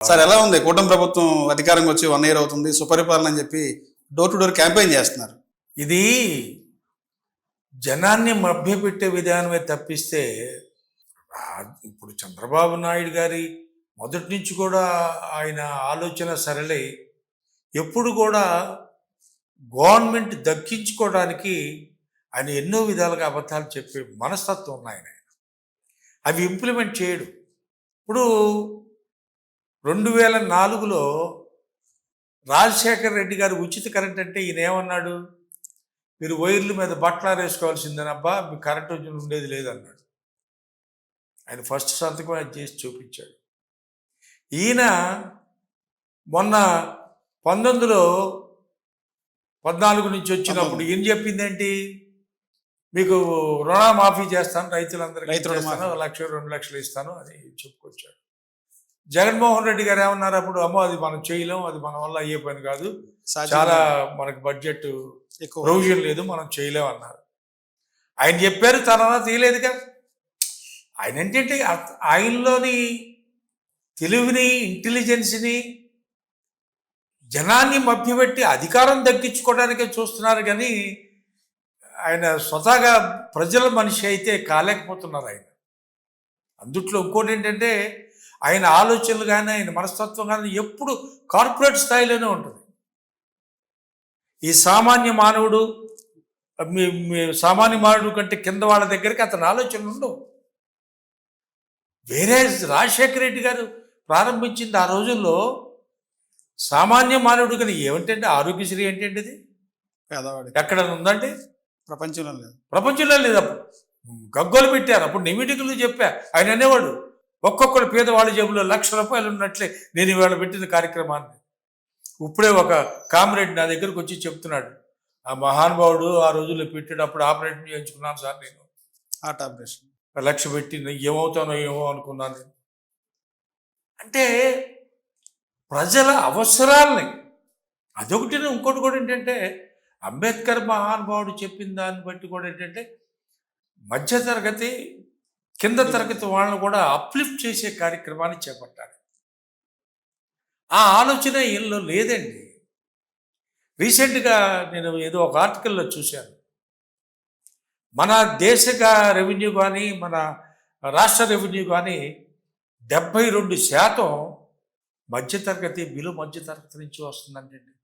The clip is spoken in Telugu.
సార్ ఎలా ఉంది? కూటమి ప్రభుత్వం అధికారంగా వచ్చి వన్ ఇయర్ అవుతుంది సుపరిపాలన అని చెప్పి డోర్ టు డోర్ క్యాంపెయిన్ చేస్తున్నారు. ఇది జనాన్ని మభ్యపెట్టే విధానమే తప్పిస్తే ఇప్పుడు చంద్రబాబు నాయుడు గారి మొదటి నుంచి కూడా ఆయన ఆలోచన సరళి. ఎప్పుడు కూడా గవర్నమెంట్ దక్కించుకోవడానికి ఆయన ఎన్నో విధాలుగా అబద్ధాలు చెప్పే మనస్తత్వం ఉన్నాయి ఆయన. అవి ఇంప్లిమెంట్ చేయడు. ఇప్పుడు రెండు వేల నాలుగులో రాజశేఖర్ రెడ్డి గారు ఉచిత కరెంట్ అంటే ఈయన ఏమన్నాడు? మీరు వైర్ల మీద బట్టలు వేసుకోవాల్సిందేనబ్బా మీ కరెంట్ ఉండేది లేదన్నాడు. ఆయన ఫస్ట్ సంతకం అది చేసి చూపించాడు. ఈయన మొన్న పంతొమ్మిదిలో పద్నాలుగు నుంచి వచ్చినప్పుడు ఈయన చెప్పిందేంటి? మీకు రుణమాఫీ చేస్తాను రైతులందరికీ లక్ష రెండు లక్షలు ఇస్తాను అని చెప్పుకొచ్చాడు. జగన్మోహన్ రెడ్డి గారు ఏమన్నారు అప్పుడు? అమ్మో అది మనం చేయలేం అది మన వల్ల అయ్యే పని కాదు. చాలా మనకు బడ్జెట్ ఎక్కువ. ప్రొవిజన్ లేదు మనం చేయలేం అన్నారు. ఆయన చెప్పారు తర్వాత తీయలేదుగా. ఆయన ఏంటంటే ఆయనలోని తెలివిని ఇంటెలిజెన్స్ని జనాన్ని మభ్యపెట్టి అధికారం దక్కించుకోవడానికే చూస్తున్నారు కానీ ఆయన స్వతహాగా ప్రజల మనిషి అయితే కాలేకపోతున్నారు ఆయన. అందుట్లో ఇంకోటి ఏంటంటే ఆయన ఆలోచనలు కానీ ఆయన మనస్తత్వం కానీ ఎప్పుడు కార్పొరేట్ స్థాయిలోనే ఉంటుంది. ఈ సామాన్య మానవుడు మీ సామాన్య మానవుడు కంటే కింద వాళ్ళ దగ్గరికి అతని ఆలోచనలు ఉండవు. వేరే రాజశేఖర రెడ్డి గారు ప్రారంభించింది ఆ రోజుల్లో సామాన్య మానవుడు కానీ ఏమిటంటే ఆరోగ్యశ్రీ ఏంటంటే ఇది? పేదవాడి ఎక్కడ ఉందంటే ప్రపంచంలో లేదు. ప్రపంచంలో లేదు. అప్పుడు గగ్గోలు పెట్టారు. అప్పుడు నిమిటికలు చెప్పా. ఆయన అనేవాడు ఒక్కొక్కరు పేదవాళ్ళ జేబులో లక్ష రూపాయలు ఉన్నట్లే నేను ఇవాళ పెట్టిన కార్యక్రమాన్ని. ఇప్పుడే ఒక కామ్రేడ్ నా దగ్గరకు వచ్చి చెప్తున్నాడు. ఆ మహానుభావుడు ఆ రోజుల్లో పెట్టాడు అప్పుడు ఆపరేషన్ చేయించుకున్నాను సార్ నేను. Heart operation. లక్ష పెట్టి ఏమవుతానో ఏమో అనుకున్నాను నేను. అంటే ప్రజల అవసరాలని అదొకటి ఇంకోటి కూడా ఏంటంటే అంబేద్కర్ మహానుభావుడు చెప్పిన దాన్ని బట్టి కూడా ఏంటంటే మధ్యతరగతి కింద తరగతి వాళ్ళను కూడా అప్లిఫ్ట్ చేసే కార్యక్రమాన్ని చేపట్టాలి. ఆ ఆలోచన ఈయనలో లేదండి. రీసెంట్గా నేను ఏదో ఒక ఆర్టికల్లో చూశాను. మన దేశ రెవెన్యూ కానీ మన రాష్ట్ర రెవెన్యూ కానీ డెబ్బై రెండు శాతం మధ్యతరగతి బిలు మధ్యతరగతి నుంచి వస్తుందంటండి.